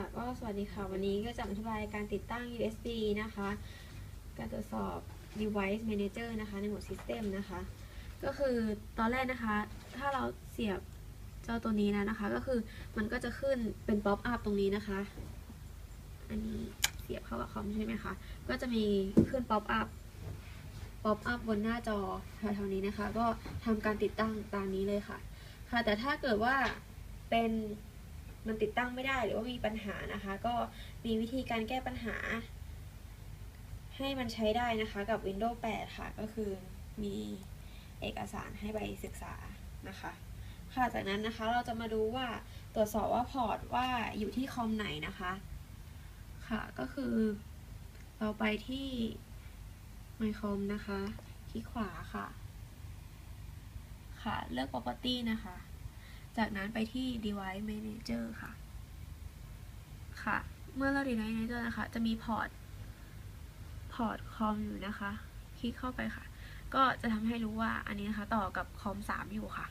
ค่ะก็สวัสดีค่ะ วันนี้ก็จะอธิบายการติดตั้ง USB นะคะ การตรวจสอบ device manager นะคะ ในหมวด system นะคะ ก็คือตอนแรกนะคะ ถ้าเราเสียบเจ้าตัวนี้แล้วนะคะ ก็คือมันก็จะขึ้นเป็น pop up ตรงนี้นะคะ อันนี้เสียบเข้ากับคอมใช่ไหมคะ ก็จะมีขึ้น pop up pop up บนหน้าจอแถวๆนี้นะคะ ก็ทำการติดตั้งตามนี้เลยค่ะ ค่ะ แต่ถ้าเกิดว่าเป็น มันติดตั้งไม่ได้หรือว่ามีปัญหานะคะ ก็มีวิธีการแก้ปัญหา ให้มันใช้ได้นะคะกับ Windows 8 ค่ะ ก็คือมีเอกสารให้ไปศึกษานะคะค่ะจากนั้นนะคะเราจะมาดูว่าตรวจสอบว่าพอร์ตว่าอยู่ที่คอมไหนนะคะค่ะก็คือเราไปที่ My Com นะคะ คลิกขวาค่ะ ค่ะ เลือก property นะคะ จากนั้นไปที่ device manager ค่ะ ค่ะ เมื่อเรา device manager นะคะ จะมีพอร์ต พอร์ตคอมอยู่นะคะ คลิกเข้าไปค่ะ ก็จะทำให้รู้ว่าอันนี้นะคะ ต่อกับคอม3อยู่ค่ะ